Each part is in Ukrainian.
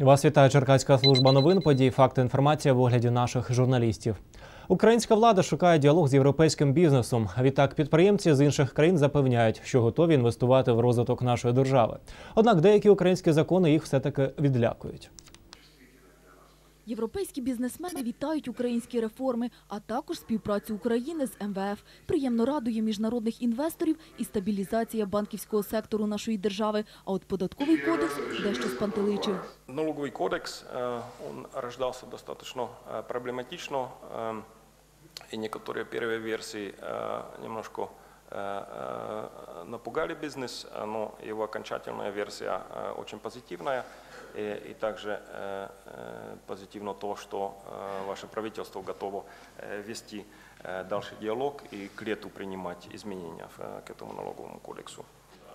Вас вітає Черкаська служба новин. Події, факти, інформація в огляді наших журналістів. Українська влада шукає діалог з європейським бізнесом. Відтак, підприємці з інших країн запевняють, що готові інвестувати в розвиток нашої держави. Однак деякі українські закони їх все-таки відлякують. Європейські бізнесмени вітають українські реформи, а також співпрацю України з МВФ. Приємно радує міжнародних інвесторів і стабілізація банківського сектору нашої держави. А от податковий кодекс дещо спантеличив. Налоговый кодекс, э, он рождался достаточно э, проблематично, э, и некоторые первые версии э, немножко э, э, напугали бизнес, э, но его окончательная версия э, очень позитивная. И, и также э, э, позитивно то, что э, ваше правительство готово э, вести э, дальше диалог и к лету принимать изменения э, к этому налоговому кодексу.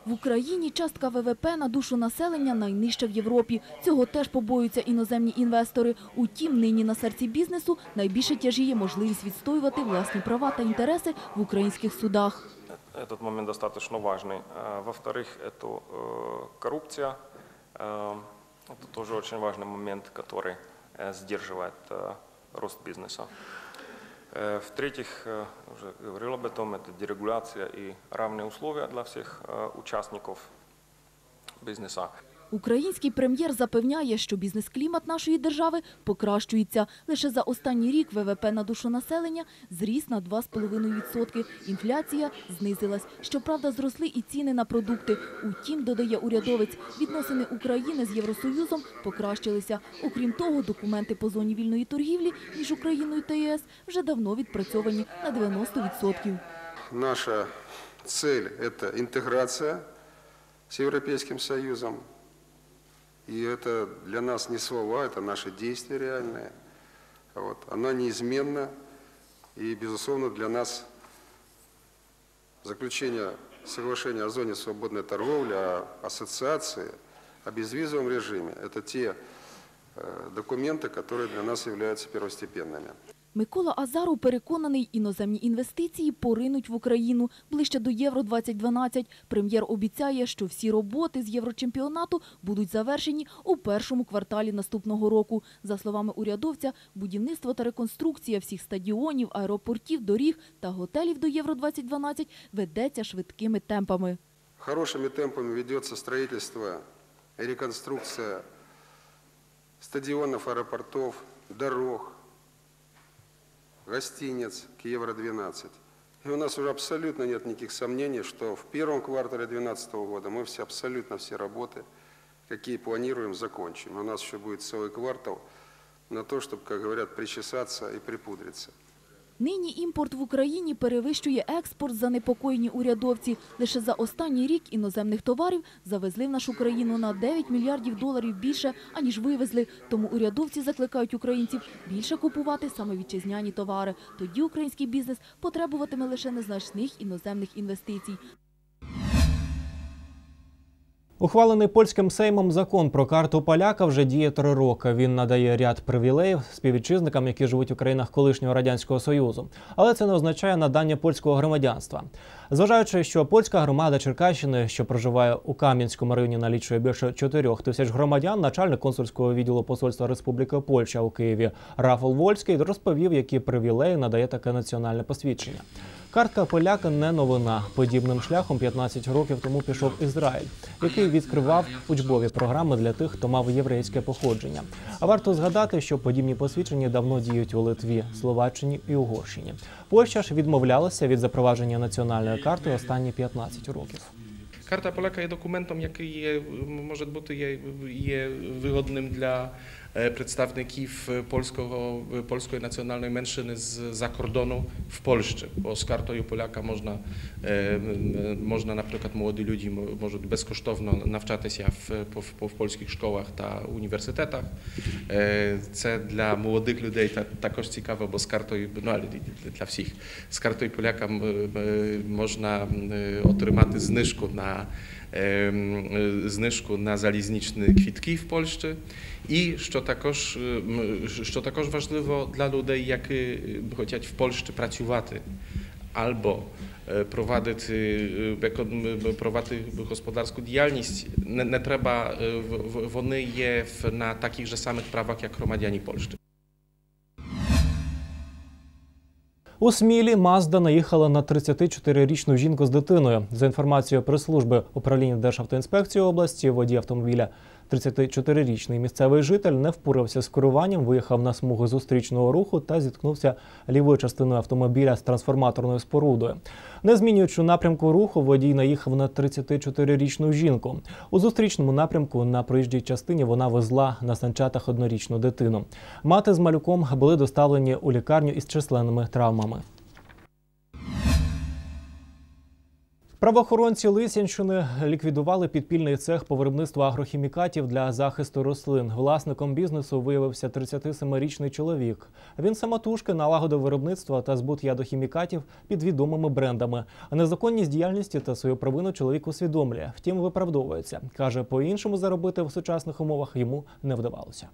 В Україні частка ВВП на душу населення найнижча в Європі. Цього теж побоюються іноземні інвестори. Утім, нині на серці бізнесу найбільше тяжіє можливість відстоювати власні права та інтереси в українських судах. Этот момент достаточно важный. А, Во-вторых, это э, коррупция. Э, Это тоже очень важный момент, который э, сдерживает э, рост бизнеса. Э, В-третьих, э, уже говорил об этом, это дерегуляция и равные условия для всех э, участников бизнеса. Український прем'єр запевняє, що бізнес-клімат нашої держави покращується. Лише за останній рік ВВП на душу населення зріс на 2,5%. Інфляція знизилась. Щоправда, зросли і ціни на продукти. Утім, додає урядовець, відносини України з Євросоюзом покращилися. Окрім того, документи по зоні вільної торгівлі між Україною та ЄС вже давно відпрацьовані на 90%. Наша цель – это интеграция с Европейским Союзом. И это для нас не слова, это наши действия реальные. Вот. Она неизменна. И, безусловно, для нас заключение соглашения о зоне свободной торговли, о ассоциации, о безвизовом режиме – это те э, документы, которые для нас являются первостепенными. Микола Азаров переконаний, іноземні інвестиції поринуть в Україну ближче до Євро-2012. Прем'єр обіцяє, що всі роботи з Єврочемпіонату будуть завершені у першому кварталі наступного року. За словами урядовця, будівництво та реконструкція всіх стадіонів, аеропортів, доріг та готелів до Євро-2012 ведеться швидкими темпами. Хорошими темпами ведется строительство и реконструкция стадионов, аэропортов, дорог, гостиниц к Евро-12. И у нас уже абсолютно нет никаких сомнений, что в первом квартале 2012 года мы все, абсолютно все работы, какие планируем, закончим. У нас еще будет целый квартал на то, чтобы, как говорят, причесаться и припудриться. Нині імпорт в Україні перевищує експорт, занепокоєні урядовці. Лише за останній рік іноземних товарів завезли в нашу країну на 9 мільярдів доларів більше, аніж вивезли. Тому урядовці закликають українців більше купувати саме вітчизняні товари. Тоді український бізнес потребуватиме лише незначних іноземних інвестицій. Ухвалений польським сеймом закон про карту поляка вже діє три роки. Він надає ряд привілеїв співвітчизникам, які живуть у країнах колишнього радянського союзу. Але це не означає надання польського громадянства. Зважаючи, що польська громада Черкащини, що проживає у Кам'янському районі, налічує більше 4 тисяч громадян, начальник консульського відділу посольства Республіки Польща у Києві Рафал Вольський розповів, які привілеї надає таке національне посвідчення. Картка поляка не новина. Подібним шляхом 15 років тому пішов Ізраїль, який відкривав учбові програми для тих, хто мав єврейське походження. А варто згадати, що подібні посвідчення давно діють у Литві, Словаччині і Угорщині. Польща ж відмовлялася від запровадження національної карти останні 15 років. Карта Поляка є документом, який є, може бути є, є вигодним для е, представників польського, польської національної меншини з-за кордону в Польщі. Бо з картою Поляка можна, е, можна наприклад, молоді люди мо- можуть безкоштовно навчатися в, по- в, в польських школах та університетах. Е, Це для молодих людей та- також цікаво, бо з картою, ну але для- для всіх, з картою Поляка м, е, можна м, znyżku na zalizniczny kwitki w Polsce i co takoż, co takoż ważliwe dla ludzi, jak y, chociaż w Polsce pracowaty albo e, prowadzić, prowadzić y, y, gospodarską działalność, nie, nie trzeba, e, one je na takich samych prawach jak gromadiani polscy. У Смілі Мазда наїхала на 34-річну жінку з дитиною. За інформацією прес-служби управління Державтоінспекції області, водій автомобіля 34-річний місцевий житель не впорався з керуванням, виїхав на смугу зустрічного руху та зіткнувся лівою частиною автомобіля з трансформаторною спорудою. Не змінюючи напрямку руху, водій наїхав на 34-річну жінку. У зустрічному напрямку на проїжджій частині вона везла на санчатах однорічну дитину. Мати з малюком були доставлені у лікарню із численними травмами. Правоохоронці Лисянщини ліквідували підпільний цех по виробництву агрохімікатів для захисту рослин. Власником бізнесу виявився 37-річний чоловік. Він самотужки налагодив виробництво та збут ядохімікатів під відомими брендами. Незаконність діяльності та свою провину чоловік усвідомлює. Втім, виправдовується. каже, по-іншому заробити в сучасних умовах йому не вдавалося.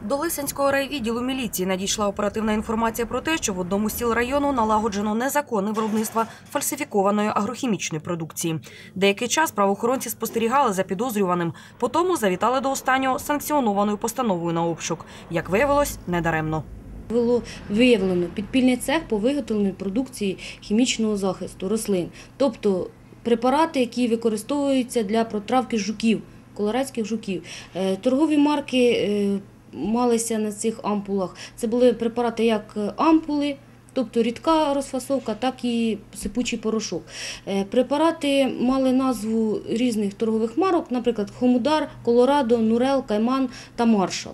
До Лисянського райвідділу міліції надійшла оперативна інформація про те, що в одному з сіл району налагоджено незаконне виробництво фальсифікованої агрохімічної продукції. Деякий час правоохоронці спостерігали за підозрюваним, потім завітали до останнього санкціонованою постановою на обшук. Як виявилось, недаремно. Було виявлено підпільний цех по виготовленню продукції хімічного захисту рослин, тобто препарати, які використовуються для протравки жуків, колорадських жуків. Е, Торгові марки е, малися на цих ампулах. Це були препарати як ампули. Тобто рідка розфасовка, так і сипучий порошок. Е, Препарати мали назву різних торгових марок, наприклад, Хомудар, Колорадо, Нурел, Кайман та Маршал.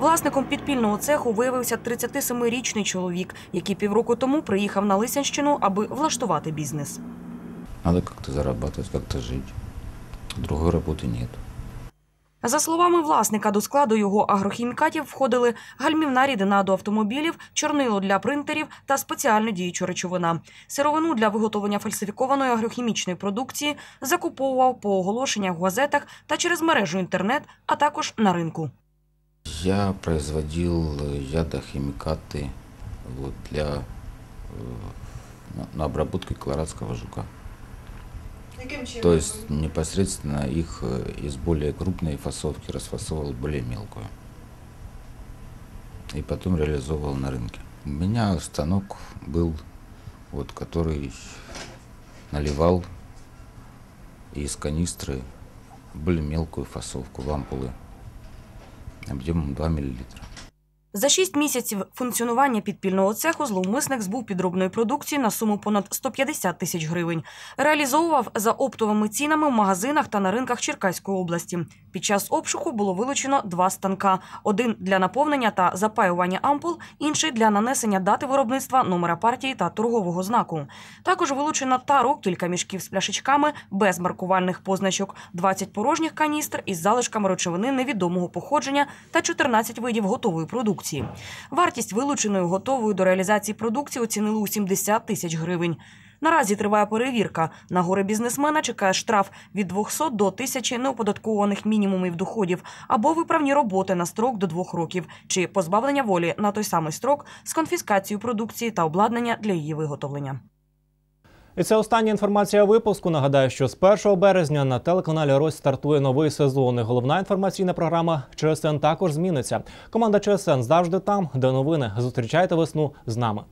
Власником підпільного цеху виявився 37-річний чоловік, який півроку тому приїхав на Лисянщину, аби влаштувати бізнес. Надо как-то зарабатывать, как-то жить. Другой работы нет. За словами власника, до складу його агрохімікатів входили гальмівна рідина до автомобілів, чорнило для принтерів та спеціальна діюча речовина. Сировину для виготовлення фальсифікованої агрохімічної продукції закуповував по оголошеннях в газетах та через мережу інтернет, а також на ринку. Я производил э, ядохимикаты вот, для э, на- на обработку колорадского жука. То есть непосредственно их э, из более крупной фасовки расфасовывал более мелкую. И потом реализовывал на рынке. У меня станок был, вот, который наливал из канистры более мелкую фасовку ампулы объемом 2 мл. За шість місяців функціонування підпільного цеху зловмисник збув підробної продукції на суму понад 150 тисяч гривень. Реалізовував за оптовими цінами в магазинах та на ринках Черкаської області. Під час обшуку було вилучено два станка: один для наповнення та запаювання ампул, інший для нанесення дати виробництва, номера партії та торгового знаку. Також вилучено тару, кілька мішків з пляшечками без маркувальних позначок, 20 порожніх каністр із залишками речовини невідомого походження та 14 видів готової продукції. Вартість вилученої готової до реалізації продукції оцінили у 70 тисяч гривень. Наразі триває перевірка. На горе бізнесмена чекає штраф від 200 до 1000 неоподаткованих мінімумів доходів або виправні роботи на строк до двох років, чи позбавлення волі на той самий строк з конфіскацією продукції та обладнання для її виготовлення. І це остання інформація випуску. Нагадаю, що з 1 березня на телеканалі Рось стартує новий сезон. І Головна інформаційна програма ЧСН також зміниться. Команда ЧСН завжди там, де новини. Зустрічайте весну з нами.